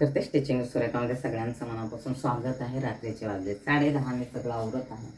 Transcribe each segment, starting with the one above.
करते. स्टिचिंग सुरेखामध्ये सगळ्यांचं मनापासून स्वागत आहे. रात्रीचे वाजले साडे दहा मी सगळं आवडत आहे.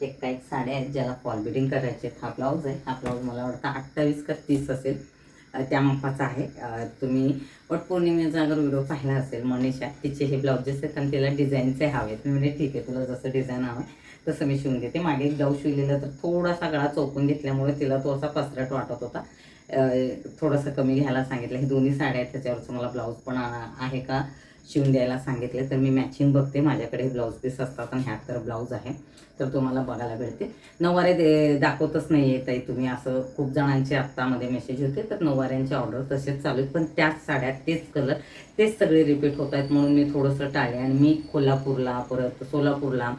एक काही साड्या आहेत ज्याला फॉल बिडिंग करायचे हा ब्लाऊज आहे. हा ब्लाऊज मला वाटतं अठ्ठावीस का तीस असेल. त्या मापाचा आहे. तुम्ही तुम्ही वटपौर्णिमेचा अगर व्हिडिओ पाहिला असेल मनीषा तिचे हे ब्लाउजेस आहेत आणि तिला डिझाईनचे हवेत. मी म्हणजे ठीक आहे तुला जसं डिझाईन हवं तसं मी शिवून देते. मागे एक ब्लाऊज शिवलेला तर थोडासा गळा चौकून घेतल्यामुळे तिला तो असा पसरट वाटत होता. थोडंसं कमी घ्यायला सांगितलं. हे दोन्ही साड्या आहेत त्याच्यावरचं मला ब्लाऊज पण आहे का शिवून द्यायला सांगितले. तर मी मॅचिंग बघते. माझ्याकडे ब्लाऊज पीस असतात आणि ह्यात तर ब्लाऊज आहे. तर तुम्हाला बघायला भेटते. नऊवारे दे दाखवतच नाही येत आहे तुम्ही. असं खूप जणांचे आत्तामध्ये मेसेज होते तर नऊवाऱ्यांचे ऑर्डर तसेच चालू आहेत. पण त्याच साड्या तेच कलर तेच सगळे रिपीट होत आहेत. म्हणून मी थोडंसं टाळले. आणि मी कोल्हापूरला परत सोलापूरला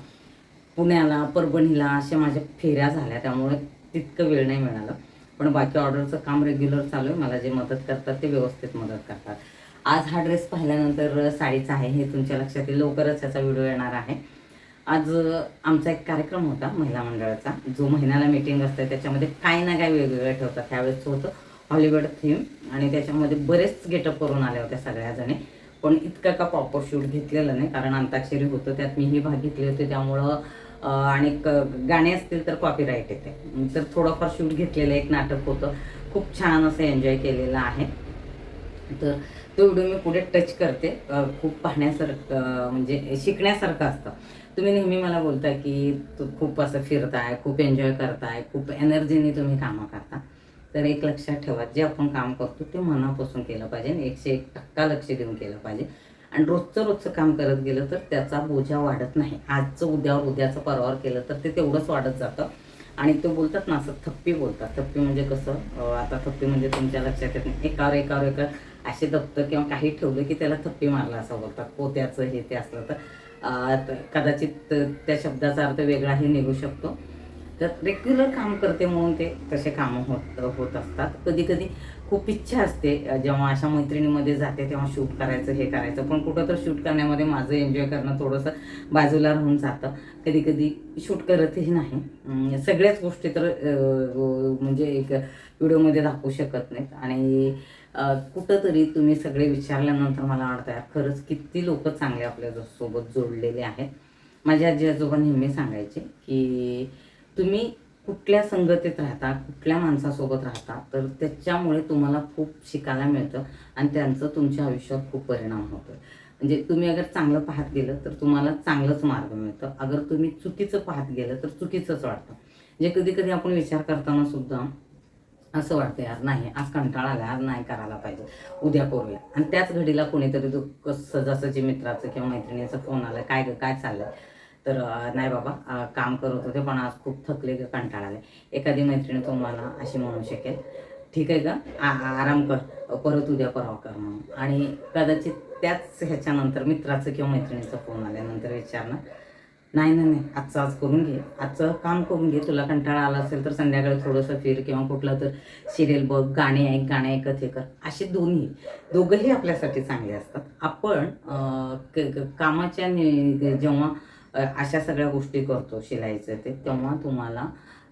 पुण्याला परभणीला अशा माझ्या फेऱ्या झाल्या. त्यामुळे तितकं वेळ नाही मिळालं. पण बाकी ऑर्डरचं काम रेग्युलर चालू आहे. मला जे मदत करतात ते व्यवस्थित मदत करतात. आज हा ड्रेस पाहिल्यानंतर साडीचा आहे हे तुमच्या लक्षात येईल. लवकरच याचा व्हिडिओ येणार आहे. आज आमचा एक कार्यक्रम होता महिला मंडळाचा. जो महिन्याला मीटिंग असते त्याच्यामध्ये काही ना काही वेगवेगळं ठेवतात. त्यावेळेस होतं हॉलिवूड थीम आणि त्याच्यामध्ये बरेच गेटअप करून आल्या होत्या सगळ्याजणी. पण इतकं का प्रॉपर शूट घेतलेलं नाही कारण अंताक्षरी होतं. त्यात मीही भाग घेतले होते. त्यामुळं आणि क- गाणे असतील तर कॉपीराईट येते. तर थोडंफार शूट घेतलेलं एक नाटक होतं. खूप छान असं एन्जॉय केलेलं आहे. तर तो व्हिडिओ मी पुढे टच करते. खूप पाहण्यासारखं म्हणजे शिकण्यासारखं असतं. तुम्ही नेहमी मला बोलता की तू खूप असं फिरताय खूप एन्जॉय करताय खूप एनर्जीने तुम्ही कामं करता. तर एक लक्षात ठेवा जे आपण काम करतो ते मनापासून केलं पाहिजे आणि एकशे एक टक्का लक्ष देऊन केलं पाहिजे. आणि रोजचं रोजचं काम करत गेलं तर त्याचा बोजा वाढत नाही. आजचं उद्यावर उद्याचं परवावर केलं तर ते तेवढंच वाढत जातं. आणि तो बोलतात ना असं थप्पी बोलतात. थप्पी म्हणजे कसं? आता थप्पी म्हणजे तुमच्या लक्षात येत नाही. एकावर एकावर एका असे दप्त किंवा काही ठेवलं की त्याला थप्पी मारला असं बोलतात. पोत्याचं हे ते असलं तर. कदाचित त्या शब्दाचा अर्थ वेगळाही निघू शकतो. तर रेग्युलर काम करते म्हणून ते तसे कामं होत होत असतात. कधी कधी खूप इच्छा असते जेव्हा अशा मैत्रिणीमध्ये जाते तेव्हा शूट करायचं हे करायचं. पण कुठं तर शूट करण्यामध्ये माझं एन्जॉय करणं थोडंसं बाजूला राहून जातं. कधी कधी शूट करतही नाही. सगळ्याच गोष्टी तर म्हणजे एक व्हिडिओमध्ये दाखवू शकत नाहीत. आणि कुठंतरी तुम्ही सगळे विचारल्यानंतर मला वाटतं खरंच किती लोक चांगले आपल्यासोबत जोडलेले आहेत. माझ्या आजी आजोबा नेहमी सांगायचे की तुम्ही कुठल्या संगतीत राहता कुठल्या माणसासोबत राहता तर त्याच्यामुळे तुम्हाला खूप शिकायला मिळतं आणि त्यांचं तुमच्या आयुष्यात खूप परिणाम होतो म्हणजे तुम्ही अगर चांगलं पाहत गेलं तर तुम्हाला चांगलंच मार्ग मिळतं. अगर तुम्ही चुकीचं पाहत गेलं तर चुकीचंच वाटतं. म्हणजे कधी कधी आपण विचार करताना सुद्धा असं वाटतं यार नाही आज कंटाळा आला आज नाही करायला पाहिजे उद्या करूया. आणि त्याच घडीला कोणीतरी दुःख सहजासहजी मित्राचं किंवा मैत्रिणीचं फोन आला काय ग काय चाललंय? तर नाही बाबा काम करत होते पण आज खूप थकले कंटाळा आले एखादी मैत्रिणी तुम्हाला अशी म्हणू शकेल. ठीक आहे का? आराम कर. परत उद्या परवा कर म्हणून. आणि कदाचित त्याच ह्याच्यानंतर मित्राचं किंवा मैत्रिणीचा फोन आल्यानंतर विचारणं. नाही नाही नाही. आजचं आज करून घे. आजचं काम करून घे. तुला कंटाळा आला असेल तर संध्याकाळी थोडंसं फिर किंवा कुठलं तर सिरियल बघ गाणे ऐक गाणे ऐकत हे कर. असे दोन्ही दोघंही आपल्यासाठी चांगले असतात. आपण कामाच्या नि- जेव्हा अशा सगळ्या गोष्टी करतो शिलाईचं ते. तेव्हा तुम्हाला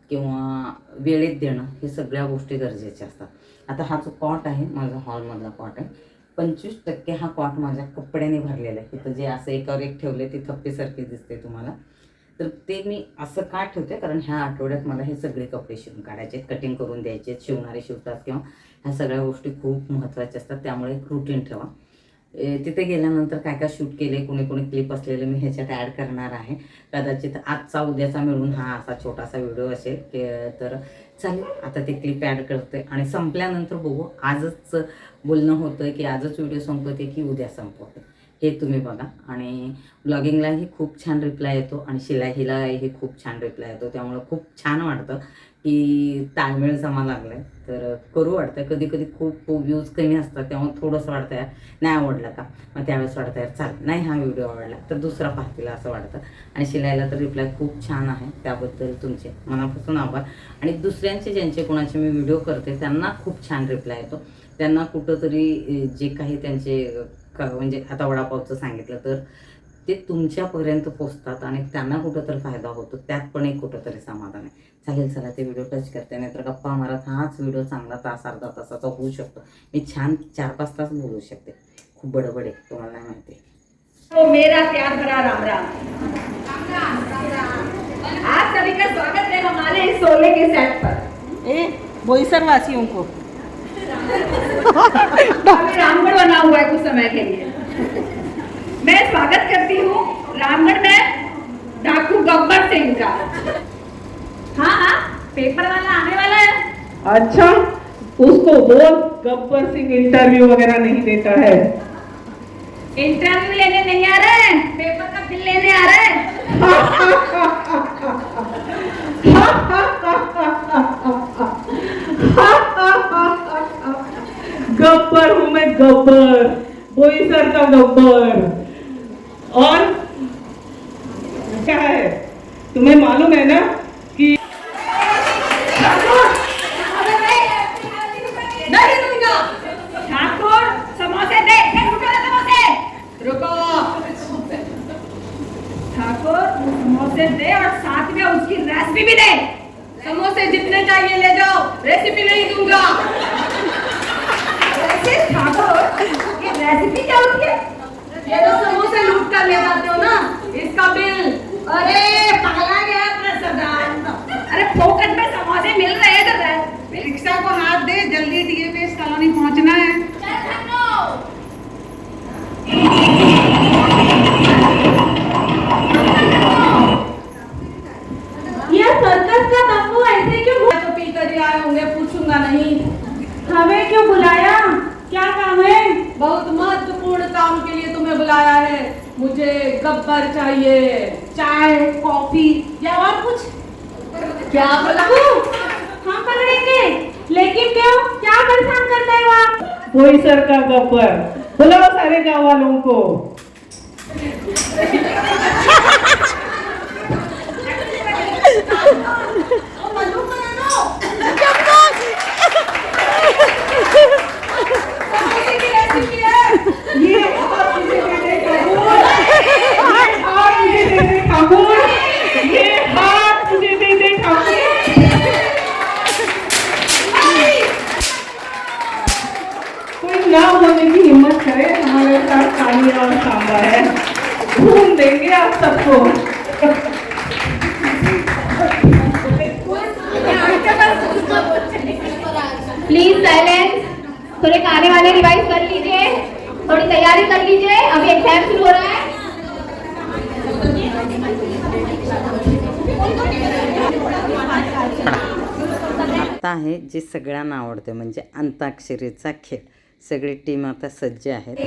किंवा वेळेत देणं हे सगळ्या गोष्टी गरजेच्या असतात. आता हा जो कॉट आहे माझा हॉलमधला कॉट आहे पंचवीस टक्के हा कॉट माझ्या कपड्याने भरलेला आहे. तिथं जे असं एकावर एक ठेवले ती थप्पीसारखी दिसते तुम्हाला. तर ते मी असं का ठेवते? कारण ह्या आठवड्यात मला हे सगळे कपडे शिवून काढायचे कटिंग करून द्यायचे शिवणारे शिवतात किंवा ह्या सगळ्या गोष्टी खूप महत्त्वाच्या असतात त्यामुळे एक रुटीन ठेवा. तिथे गेल्यानंतर काय काय शूट केले कोणी कोणी क्लिप असलेले मी ह्याच्यात ॲड करणार आहे. कदाचित आजचा उद्याचा मिळून हा असा छोटासा व्हिडिओ असेल की तर चालेल. आता ते क्लिप ॲड करते आणि संपल्यानंतर बघू. आजच बोलणं होतं की आजच व्हिडिओ संपवते की उद्या संपवते हे तुम्ही बघा. आणि ब्लॉगिंगलाही खूप छान रिप्लाय येतो आणि शिलाईलाही खूप छान रिप्लाय येतो. त्यामुळं खूप छान वाटतं की ताळमेळ जमा लागलाय. तर करू वाटतं कधी कधी खूप व्ह्यूज कमी असतात तेव्हा थोडंसं वाटतं यार नाही आवडलं का? मग त्यावेळेस वाटतं यार चाल नाही हा व्हिडिओ आवडला तर दुसरा पाहतील असं वाटतं. आणि शिलाईला तर रिप्लाय खूप छान आहे त्याबद्दल तुमचे मनापासून आभार. आणि दुसऱ्यांचे ज्यांचे कोणाचे मी व्हिडिओ करते त्यांना खूप छान रिप्लाय येतो. त्यांना कुठंतरी जे काही त्यांचे म्हणजे आता वडापावचं सांगितलं तर ते तुमच्यापर्यंत पोचतात आणि त्यांना कुठंतरी फायदा होतो. त्यात पण एक कुठंतरी समाधान आहे. चालेल चला ते व्हिडिओ टच करते. नाहीतर गप्पा मारत हाच व्हिडिओ चांगला तास अर्धा तासाचा होऊ शकतो. मी छान चार पाच तास बोलू शकते. खूप बडबड आहे तुम्हाला नाही माहिती. तो मेरा प्यार भरा राम राम. आप सभी का स्वागत है हमारे इस सोले के सेट पर. ए बोईसर वासियों को। अभी रामगढ़ बना हुआ है कुछ समय के लिए. रामगढ़ में डाकू गब्बर सिंह का। हाँ हाँ पेपर वाला आने वाला है। अच्छा उसको बोल गब्बर सिंह इंटरव्यू वगैरह नहीं देता है। इंटरव्यू लेने नहीं आ रहे हैं पेपर का बिल लेने आ रहे हैं। गब्बर हूँ मैं गब्बर। बोईसर का गब्बर। और क्या है? तुम्हें मालूम है ना कि दे और साथ में उसकी रेसिपी भी दे। समोसे जितने चाहिए ले जाओ रेसिपी नहीं दूँगा। ठाकुर रेसिपी क्या होती है? ये तो समोसे लूट कर ले जाते हो ना, इसका बिल अरे पाला गया अपना अरे फोकट में समोसे मिल रहे हैं तो रिक्शा को हाथ दे जल्दी डीएपीएस कॉलोनी पहुंचना है ये सर्कस का तंबू ऐसे क्यों तो पी कर ही आए होंगे पूछूंगा नहीं हमें क्यों बुलाया क्या काम है बहुत महत्त्वपूर्ण काम के लिए तुम्हें बुलाया है मुझे गब्बर चाहिए चाय कॉफी या और कुछ क्या बोला हम पकड़ेंगे लेकिन क्यों क्या परेशान करते हो आप बोईसर का गब्बर बुलाओ सारे गाँव वालों को ये हाथ मुझे दे दे ठाकुर ये हाथ मुझे दे दे ठाकुर ये हाथ मुझे दे दे ठाकुर कोई ना होने की हिम्मत करे हमारे साथ कालिया और सांबा है घूम देंगे आप प्लीज साइलेंस थोड़े खाने वाले रिवाइज कर लीजिए. थोड़ी तैयारी कर लीजिए. अभी एग्जाम शुरू हो रहा है. आता आहे जे सगळ्यांना आवडते म्हणजे अंताक्षरीचा खेळ. सगळी टीम आता सज्ज आहे तू.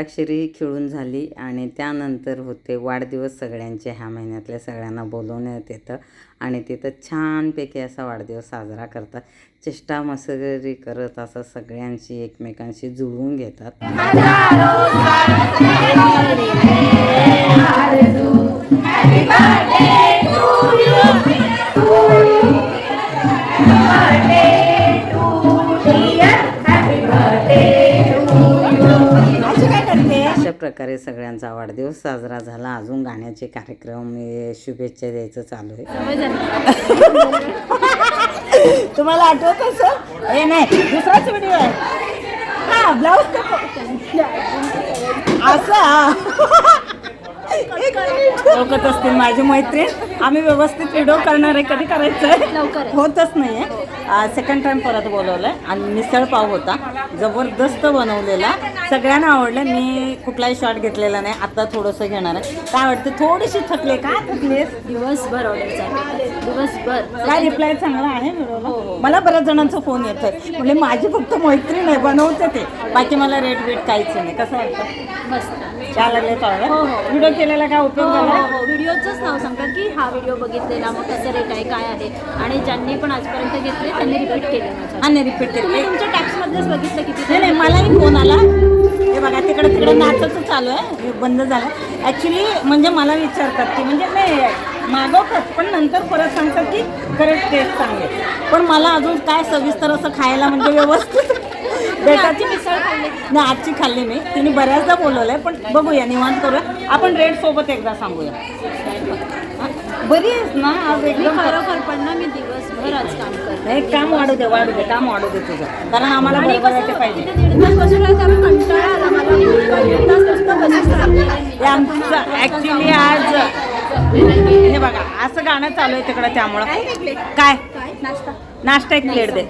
अंताक्षरी खेळून झाली आणि त्यानंतर होते वाढदिवस सगळ्यांचे. ह्या महिन्यातल्या सगळ्यांना बोलवण्यात येतं आणि तिथं छानपैकी असा वाढदिवस साजरा करतात. चेष्टा मस्करी करत असं सगळ्यांशी एकमेकांशी जुळवून घेतात. प्रकारे सगळ्यांचा वाढदिवस साजरा झाला. अजून गाण्याचे कार्यक्रम शुभेच्छा द्यायचं चालू आहे. तुम्हाला आठवत असं हे नाही दुसराच व्हिडिओ आहे. हा ब्लाऊज असा एक मिनिट ओळखत असतील माझी मैत्रीण. आम्ही व्यवस्थित व्हिडिओ करणार आहे. कधी करायचं आहे. होतच नाही आहे सेकंड टाइम परत बोलवलं आहे आणि मिसळ पाव होता. जबरदस्त बनवलेला. सगळ्यांना आवडलं. मी कुठलाही शॉट घेतलेला नाही. आता थोडंसं घेणार आहे. काय वाटतं? थोडीशी थकले काय थकलेस? दिवसभर ऑर्डर चालू दिवसभर. काय रिप्लाय चांगला आहे व्हिडिओला मला बऱ्याच जणांचा फोन येत आहे म्हणजे माझी फक्त मैत्रीण आहे. बनवते ते. बाकी मला रेट वेट काहीच नाही. कसं वाटतं? मस्त. लागले हो, हो. व्हिडिओ केलेला काय हो उपयोग हो झाला? हो. व्हिडिओचंच नाव सांगतात की हा व्हिडिओ बघितलेला मग कसं रेट आहे काय आहे? आणि ज्यांनी पण आजपर्यंत घेतले त्यांनी रिपीट केले माझ्या आणि रिपीट तुम्ही केले तुमच्या टॅक्समधलेच बघितलं किती? नाही नाही मलाही फोन आला. हे बघा तिकडे तिकडे नाचाचं चालू आहे. हे बंद झालं. ॲक्च्युली म्हणजे मला विचारतात की म्हणजे नाही मागवतात पण नंतर परत सांगतात की खरंच टेस्ट चांगले पण मला अजून काय सविस्तर असं खायला म्हणजे व्यवस्थित बेटाची मिसळ खाल्ली. नाही आजची खाल्ली मी. तिने बऱ्याचदा बोलवलंय पण बघूया निवांत करूया. आपण रेट सोबत एकदा सांगूया? बरी आहेस ना? आज एकदम खरोखर पण ना मी दिवसभर आज काम करते. नाही काम वाढू दे वाढू दे काम वाढू दे तुझं. कारण आम्हाला बरोबर पाहिजे. आहे. आमचं ऍक्च्युली आज हे बघा असं गाणं चालू आहे तिकडं त्यामुळं. काय काय? नाश्ता. नाश्ता एक प्लेट दे.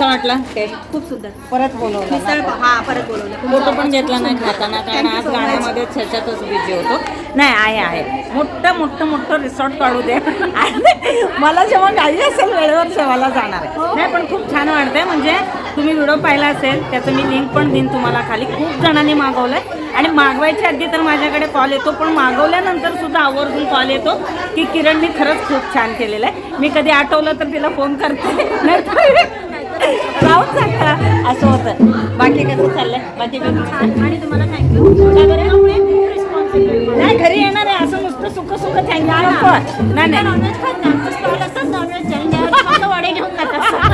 कसं वाटलं? टेस्ट खूप सुंदर. परत बोलवलं मिसळ. पाव हा परत बोलवलं. फोटो पण घेतला नाही खाताना कारण आज गाण्यामध्ये छच्यातच बिझी होतो. नाही आहे आहे. मोठं मोठं मोठं रिसॉर्ट काढू दे. आणि मला जेव्हा गाडी असेल वेळेवर जेवायला जाणार आहे. नाही पण खूप छान वाटतंय. म्हणजे तुम्ही व्हिडिओ पाहिला असेल त्याचं मी लिंक पण देईन तुम्हाला खाली. खूप जणांनी मागवलं आहे आणि मागवायच्या आधी तर माझ्याकडे कॉल येतो पण मागवल्यानंतर सुद्धा आवर्जून कॉल येतो की किरणने खरंच खूप छान केलेलं आहे. मी कधी आठवलं तर तिला फोन करते. नाही राहून सांगा असं होतं. बाकी कसं चाललंय? बाकी आणि तुम्हाला थँक्यू नाही घरी येणार आहे. असं नुसतं सुख सुख थँक्यू नको. नाही. नाही नॉनव्हेज खात नाही. आमचं स्टॉल असतात नॉनव्हेज फक्त वडे घेऊन खात असतात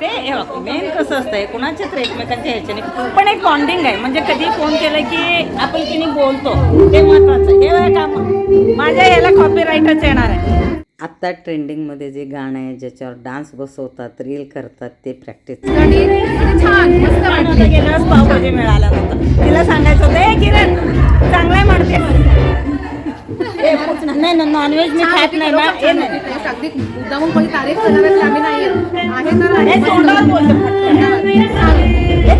ते मेन कसं असतंय कुणाच्या तर एकमेकांच्या ह्याच्याने पण एक बॉन्डिंग आहे. म्हणजे कधी फोन केलं की आपण किनी बोलतो ते महत्वाचं हे काम. माझ्या याला कॉपीराईटच येणार आहे. आत्ता ट्रेंडिंगमध्ये जे गाणं आहे ज्याच्यावर डान्स बसवतात रील करतात ते प्रॅक्टिस पावभाजी मिळाला तिला सांगायचं होतं किरण चांगलाय म्हणते ए, नाही ना नॉनव्हेज मी खात नाही ना अगदी मुद्दामून कोणी तारीफ करणार आहे आम्ही नाही आहे. तर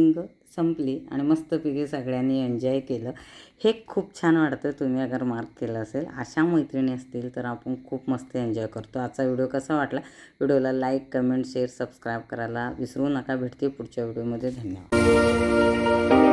मीटिंग संपली आणि मस्तपैकी सगळ्यांनी एन्जॉय केलं. हे खूप छान वाटतं तुम्ही अगर मार्क केलं असेल. अशा मैत्रिणी असतील तर आपण खूप मस्त एन्जॉय करतो. आजचा व्हिडिओ कसा वाटला? व्हिडिओला लाईक कमेंट शेअर सबस्क्राईब करायला विसरू नका. भेटते पुढच्या व्हिडिओमध्ये धन्यवाद.